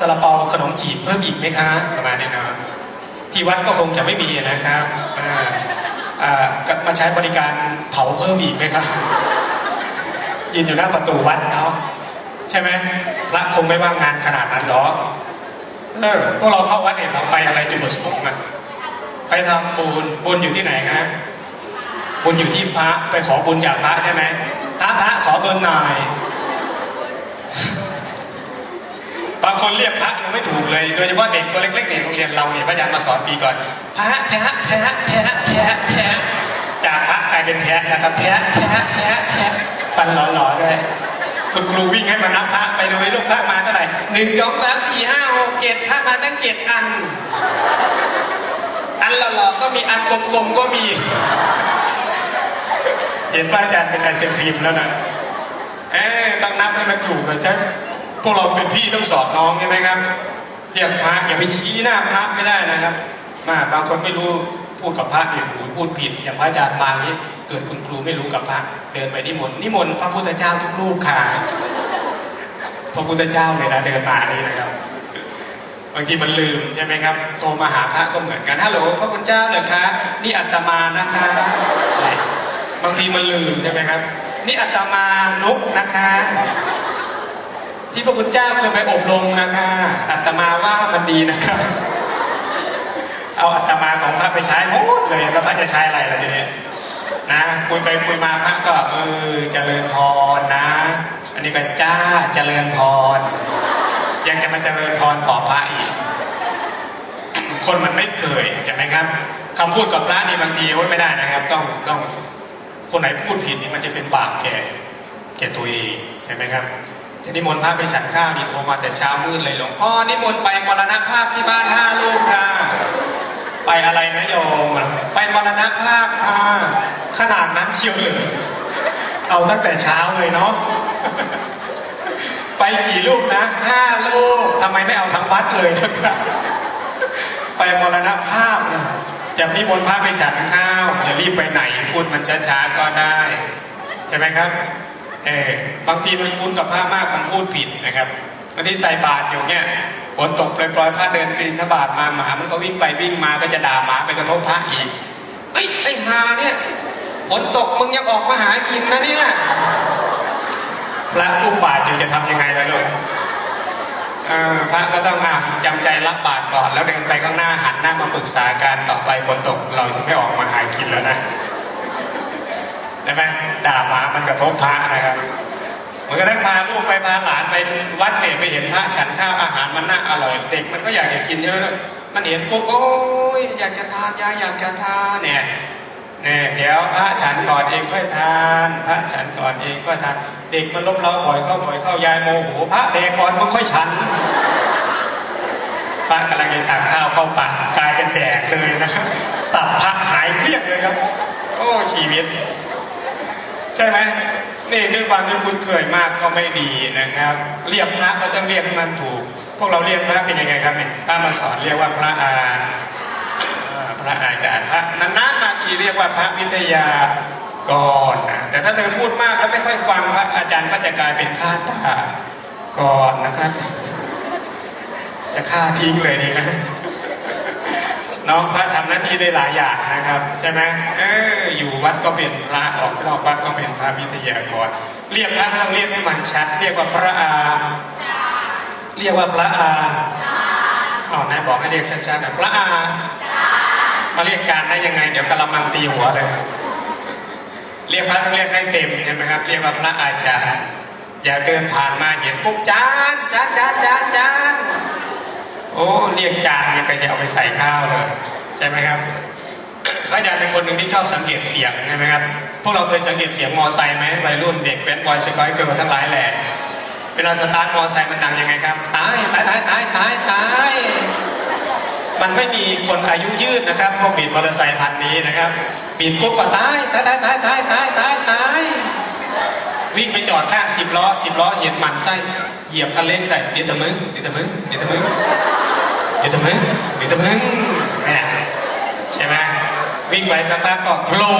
ซาลาเปาขนมจีบเพิ่มอีกไหมคะประมาณนี้นะครับที่วัดก็คงจะไม่มีนะครับมาใช้บริการเผาเพิ่มอีกไหมครับยืนอยู่หน้าประตูวัดเนาะใช่ไหมพระคงไม่ว่างงานขนาดนั้นหรอกเออพวกเราเข้าวัดเนี่ยเราไปอะไรจุดประสงค์อะไปทำบุญบุญอยู่ที่ไหนครับบุญอยู่ที่พระไปขอบุญจากพระใช่ไหมพระพระขอบุญหน่อย บางคนเรียกพระยังไม่ถูกเลย โดยเฉพาะเด็กตัวเล็กๆเนี่ยโรงเรียนเราเนี่ยพระอาจารย์มาสอนปีก่อนพระแพะแพะแพะแพะแพะจากพระกลายเป็นแพะนะครับแพะแพะแพะแพะฟันหล่อๆด้วยคุณครูวิ่งให้มานับพระไปดูลูกพระมาเท่าไหร่หนึ่งสองสามสี่ห้าหกเจ็ดพระมาตั้งเจ็ดอัน อันหล่อๆก็มีอันกลมๆก็มี เห็นพระอาจารย์เป็นไอศครีมแล้วนะเอ๊ต้องนับให้มันถูกนะจ๊ะ พวกเราเป็นพี่ต้องสอนน้องใช่ไหมครับเรียกพระอย่าไปชี้หน้าพระไม่ได้นะครับ มาบางคนไม่รู้พูดกับพระเนี่ยโอ้โหพูดผิด อย่างพระอาจารย์มานี้เกิดคุณครูไม่รู้กับพระเดินไปนิมนต์นิมนต์พระพุทธเจ้าทุกรูปค่ะพระพุทธเจ้าเลยนะเดินมานี่นะครับ บางทีมันลืมใช่ไหมครับโทรมาหาพระก็เหมือนกันฮัลโหลพระคุณเจ้าเหรอคะ นี่อัตมานะคะบางทีมันลืมใช่ไหมครับ นี่อัตมานกนะคะ ที่พระคุณเจ้าเคยไปอบรมนะคะอัตมาว่ามันดีนะคะเอาอัตมาของพระไปใช้หมดเลยแล้วพระจะใช้อะไรล่ะทีนี้นะคุยไปคุยมาพระก็เออเจริญพรนะ อันนี้ก็จ้าเจริญพรยังจะมาเจริญพรต่อพระอีก คนมันไม่เคยใช่ไหมครับคำพูดกับพระนี่บางทีโอ้ยไม่ได้นะครับ ต้องต้องคนไหนพูดผิดนี่มันจะเป็นบาปแก่แก่ตัวเองใช่ไหมครับ จะนิมนต์พระไปฉันข้าวนี่โทรมาแต่เช้ามืดเลยหลวงพ่อนิมนต์ไปมรณภาพที่บ้านห้าลูกค่ะ ไปอะไรนะโยม ไปมรณภาพค่ะ ขนาดนั้นเชียวเลยเอาตั้งแต่เช้าเลยเนาะไปกี่ลูกนะห้าลูกทำไมไม่เอาทั้งวัดเลยนะครับไปมรณภาพนะจะนิมนต์พระไปฉันข้าวอย่ารีบไปไหนพูดมันช้าๆก็ได้ ใช่ไหมครับ เออบางทีมันคุ้นกับพระมากมันพูดผิดนะครับบางทีใส่บาตรอยู่เนี่ยฝนตกปล่อยๆพระเดินบินทบาทมาหมามันก็วิ่งไปวิ่งมาก็จะด่าหมาไปกระทบพระอีกเอ้ยไอ้หาเนี่ยฝนตกมึงยังออกมาหากินนะเนี่ยพระอุ้มบาตรอยู่จะทำยังไงล่ะลูกพระก็ต้องอะจำใจรับบาตรก่อน แล้วเดินไปข้างหน้าหันหน้ามาปรึกษากันต่อไปฝนตกเราจะไม่ออกมาหากินแล้วนะ ช่ไหมด่าหมามันกระทบพระนะครับเหมือนกับทั้งพาลูกไปพาหลานไปวัดเนี่ยไปเห็นพระฉันข้าวอาหารมันน่าอร่อย เด็กมันก็อยากจะกินใช่ไหมมันเห็นปุ๊บโอ้ยอยากจะทานยายอยากจะทานเนี่ยเนี่ยเดี๋ยวพระฉันก่อนเองค่อยทาน พระฉันก่อนเองก็ทานเด็กมันลบเล้าบ่อยเข้าบ่อยเข้ายายโมโหพระเด็กก่อนมึงค่อยฉันพระกำลังจะตักข้าวเข้าปากกลายเป็นแดกเลยนะสับพระหายเกลี้ยงเลยครับ โอ้ชีวิต ใช่ไหมนี่ด้วยความที่คุณเคยมากก็ไม่ดีนะครับ เรียกพระก็ต้องเรียกให้มันถูก พวกเราเรียกพระเป็นยังไงครับเนี่ยป้ามาสอนเรียกว่าพระอาพระอาจารย์พระนานๆมาทีเรียกว่าพระวิทยากรนะแต่ถ้าเธอพูดมากแล้วไม่ค่อยฟังพระอาจารย์ก็จะกลายเป็นข้าตากรนะครับจะฆ่าทิ้งเลยดีไหมน้องพระทำหน้าที่ได้หลายอย่างนะครับ ใช่ไหมเอออยู่วัดก็เป็นพระออกนอกวัดก็เป็นพระวิทยากรเรียกพระก็ต้องเรียกให้มันชัด เรียกว่าพระอาเรียกว่าพระอาเอานายบอกให้เรียกชัดๆนะพระอามาเรียกการได้ยังไง เดี๋ยวกระมังตีหัวเลยเรียกพระต้องเรียกให้เต็มใช่ไหมครับเรียกว่าพระอาจารย์อย่าเดินผ่านมาเห็นปุ๊บจานจานจานจานจานโอ้เรียกจานเนี่ยก็จะเอาไปใส่ข้าวเลย ใช่ไหมครับพระอาจารย์เป็นคนหนึ่งที่ชอบสังเกตเสียงใช่ไหมครับพวกเราเคยสังเกตเสียงมอไซค์ไหมวัยรุ่นเด็กแบดบอยสกอยเกิร์ลทั้งหลายแหละเวลาสตาร์ทมอไซค์มันดังยังไงครับตายตายตายตายตายตายมันไม่มีคนอายุยืดนะครับพวกบิดมอเตอร์ไซค์พันนี้นะครับบิดปุ๊บก็ตายตายตายตายตายตายตายตายวิ่งไปจอดข้างสิบล้อสิบล้อเห็นมันไส้เหยียบคันเร่งใส่เดี๋ยวตะมึงเดี๋ยวตะมึงเดี๋ยวตะมึงเดี๋ยวตะมึงเดี๋ยวตะมึง ใช่ไหมวิ่งไปสักพักก็โผล่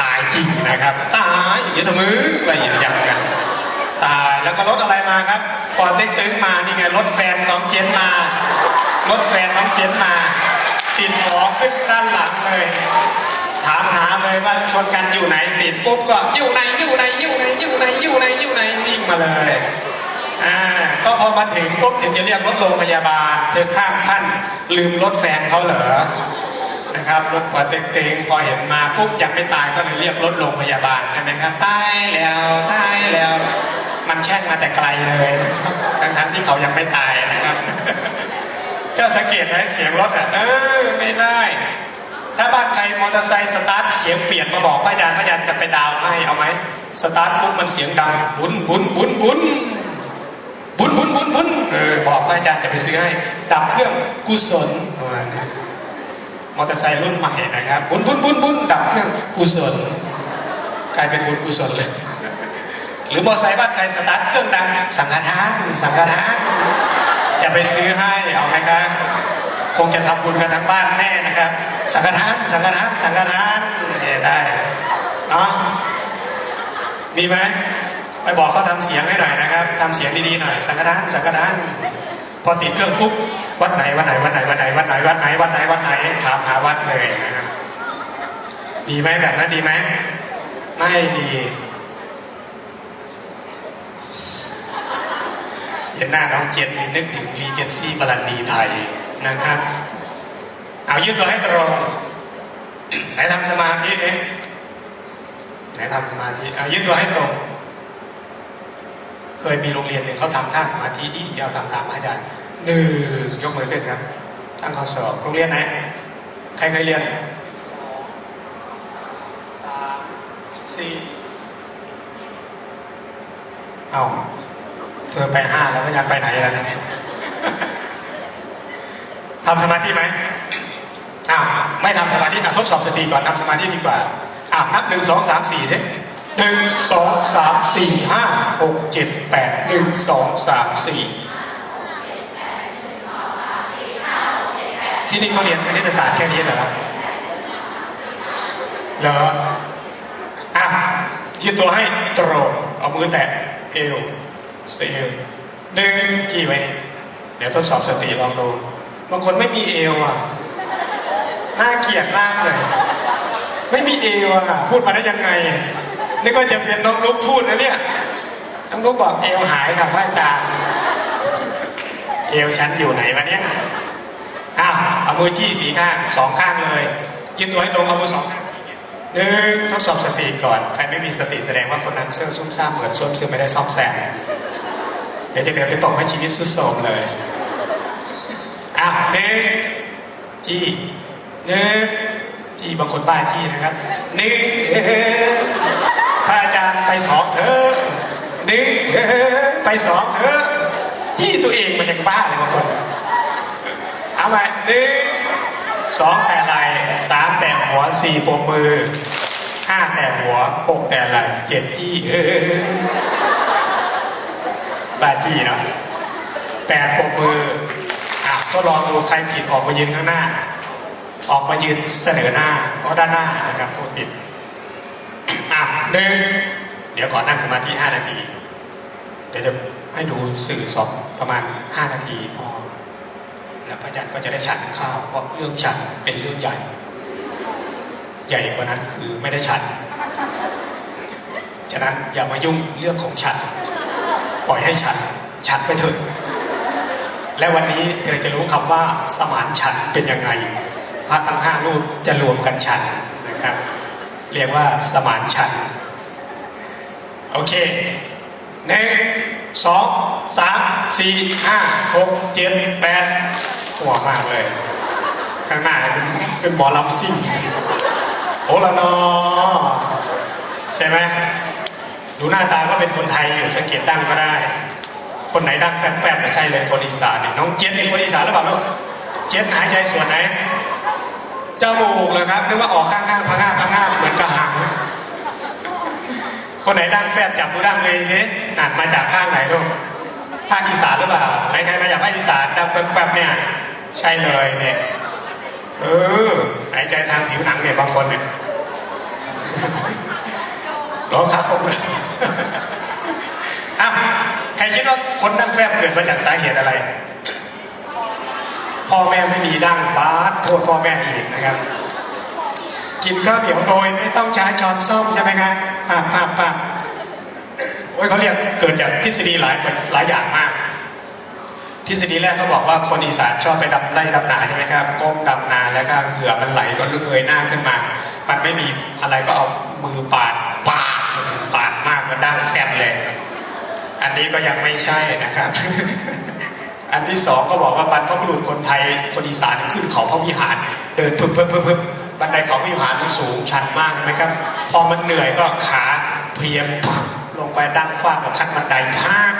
ตายจริงนะครับ ตายเดี๋ยวตะมึงอะไรอย่างเงี้ยกันตายแล้วก็รถอะไรมาครับปอเต็กตึงมานี่ไงรถแฟนน้องเจนมารถแฟนน้องเจนมาติดหมอขึ้นด้านหลังเลยถามหาเลยว่าชนกันอยู่ไหนติดปุ๊บก็อยู่ไหนอยู่ไหนอยู่ไหนอยู่ไหนอยู่ไหนอยู่ไหนวิ่งมาเลย พอมาถึงปุ๊บถึงจะเรียกรถโรงพยาบาล เธอข้ามขั้น ลืมรถแฟนเขาเหรอนะครับรถปอเต็กตึงพอเห็นมาปุ๊บยังไม่ตายก็เลยเรียกรถโรงพยาบาลใช่ไหมครับตายแล้วตายแล้ว มันแช่งมาแต่ไกลเลยทั้งๆที่เขายังไม่ตายนะครับเจ้าสังเกตไหมเสียงรถอะเออไม่ได้ ถ้าบ้านใครมอเตอร์ไซค์สตาร์ทเสียงเปลี่ยนมาบอกพระอาจารย์พระอาจารย์จะไปดาวให้เอาไหมสตาร์ทปุ๊บมันเสียงดังบุนบุนบุนบุน บุนบุนบุนบุนเออบอกพระอาจารย์จะไปซื้อให้ดับเครื่องกุศลมาณนี้มอเตอร์ไซค์รุ่นใหม่นะครับบุนบุนบุนบุนดับเครื่องกุศลกลายเป็นบุญกุศลเลยหรือมอเตอร์ไซค์บ้านใครสตาร์ทเครื่องดังสังฆทานสังฆทานจะไปซื้อให้เอาไหมครับคงจะทำบุญกันทั้งบ้านแน่นะครับสังฆทานสังฆทานสังฆทานเนี่ยได้เนาะมีไหม ไปบอกเขาทำเสียงให้หน่อยนะครับทำเสียงดีๆหน่อย สังฆทานสังฆทานพอติดเครื่องปุ๊บวัดไหนวัดไหนวัดไหนวัดไหนวัดไหนวัดไหนวัดไหนวัดไหนถามหาวัดเลยนะครับ ดีไหมแบบนั้นดีไหมไม่ดีเห็นหน้าน้องเจนนี่นึกถึงรีเจนซี่บรันดีไทยนะครับ เอายืดตัวให้ตรงไหนทำสมาธิเอ๊ะไหนทำสมาธิเอายืดตัวให้ตรง เคยมีโรงเรียนหนึ่งเขาทำท่าสมาธิดีๆเอาทำตามอาจารย์หนึ่งยกมือขึ้นครับตั้งข้อสอบโรงเรียนไหนใครเคยเรียนสองสามสี่เอาเธอไปห้าแล้วก็ยังไปไหนแล้วเนี่ยทำสมาธิไหมอ้าวไม่ทำสมาธิอะทดสอบสติก่อนทำสมาธิดีกว่าอะนับหนึ่งสองสามสี่สิ หนึ่งสองสามสี่ห้าหกเจ็ดแปดหนึ่งสองสามสี่ที่นี่เขาเรียนคณิตศาสตร์แค่นี้เหรอเหรออะยืดตัวให้ตรงเอามือแตะเอวสี่หนึ่งจี้ไว้นี่เดี๋ยวทดสอบสติลองดูบางคนไม่มีเอวอะน่าเกลียดมากเลย ไม่มีเอวอะ พูดมาได้ยังไง นี่ก็จะเป็นน้องลุกพูดนะเนี่ยน้องลุกบอกเอวหายค่ะพระอาจารย์เอวฉันอยู่ไหนวะเนี่ยอ้าวเอามือจี้สีข้างสองข้างเลยยืนตัวให้ตรงเอามือสองข้างหนึ่งทดสอบสติก่อนใครไม่มีสติแสดงว่าคนนั้นเสื้อซุ่มซ่ามเหมือนส้วมซึ่งไม่ได้ซ่อมแซมเดี๋ยวจะเดินไปตกให้ชีวิตสุดโทมเลยอะหนึ่งจี้หนึ่งจี้บางคนบ้าจี้นะครับหนึ่ง พระอาจารย์ไปสองเถอะหนึ่งไปสองเถอะจี้ตัวเองมันยังบ้าเลยบางคนเอาไปหนึ่งสองแต่ไหลสามแต่หัวสี่ปมมือห้าแต่หัวหกแต่ไหลเจ็ดจี้เออบาจี้เนาะแปดปมมืออะก็ลองดูใครผิดออกมายืนข้างหน้า ออกมายืนเสนอหน้าเพราะด้านหน้านะครับพูดผิด หนึ่งเดี๋ยวขอนั่งสมาธิห้านาที เดี๋ยวจะให้ดูสื่อสดประมาณห้านาทีพอแล้วพระอาจารย์ก็จะได้ฉันข้าวเพราะเรื่องฉันเป็นเรื่องใหญ่ ใหญ่กว่านั้นคือไม่ได้ฉัน ฉะนั้นอย่ามายุ่งเรื่องของฉัน ปล่อยให้ฉัน ฉันไปเถอะและวันนี้เธอจะรู้คำว่าสมานฉันเป็นยังไง พระทั้งห้ารูปจะรวมกันฉันนะครับ เรียกว่าสมานฉัน โอเคหนึ่งสองสามสี่ห้าหกเจ็ดแปดหัวมากเลย ข้างหน้าเป็นเป็นหมอลำซิ่งโอละนอใช่ไหมดูหน้าตาก็เป็นคนไทยอยู่สังเกตดั้งก็ได้ คนไหนดั้งแฟบๆไม่ใช่เลยคนอีสานนี่น้องเจ็ดเป็นคนอีสานหรือเปล่าลูกเจ็ดหายใจส่วนไหนจมูกเลยครับนึกว่าออกข้างๆพังงาพังงาเหมือนกระหัง คนไหนดั้งแฟบจับดูดั้งเลยนี่นัดมาจากภาคไหนลูกภาคอีสานหรือเปล่าไหนใครมาจากภาคอีสานดั้งแฟบเนี่ยใช่เลยเนี่ยเออหายใจทางผิวหนังเนี่ยบางคนเนี่ยร้องครับผมเลยอ้าวใครคิดว่าคนดั้งแฟบเกิดมาจากสาเหตุอะไร พ่อแม่ไม่มีดั้งบาสโทษพ่อแม่อีกนะครับ กินข้าวเหนียวโดยไม่ต้องใช้ช้อนส้อมใช่ไหมครับปาบปาบปาบโอ้ยเขาเรียกเกิดจากทฤษฎีหลายหลายอย่างมาก ทฤษฎีแรกเขาบอกว่าคนอีสานชอบไปดำไร่ดำนาใช่ไหมครับก้มดำนาแล้วก็เขื่อมันไหลก็ลุกเอยหน้าขึ้นมา มันไม่มีอะไรก็เอามือปาดปาดปาดมากมันดั้งแฟบเลย อันนี้ก็ยังไม่ใช่นะครับ อันที่สองก็บอกว่าบรรพบุรุษคนไทยคนอีสานขึ้นเขาพระวิหาร เดินพึบพึบพึบพึบ บันไดเขาพระวิหารมันสูงชันมากใช่ไหมครับ พอมันเหนื่อยก็ขาเพียมลงไปดั้งฟาดกับขั้นบันไดพาก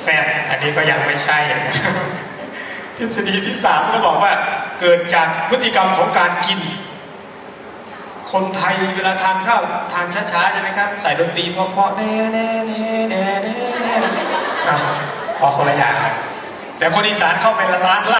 แฟบอันนี้ก็ยังไม่ใช่นะทฤษฎีที่สามก็บอกว่าเกิดจากพฤติกรรมของการกิน คนไทยเวลาทานข้าวทานช้าๆใช่ไหมครับ ใส่ดนตรีเพราะๆแน่แน่แน่แน่แน่แน่อะพอคนละอย่างแต่คนอีสานเข้าไปละล้านละ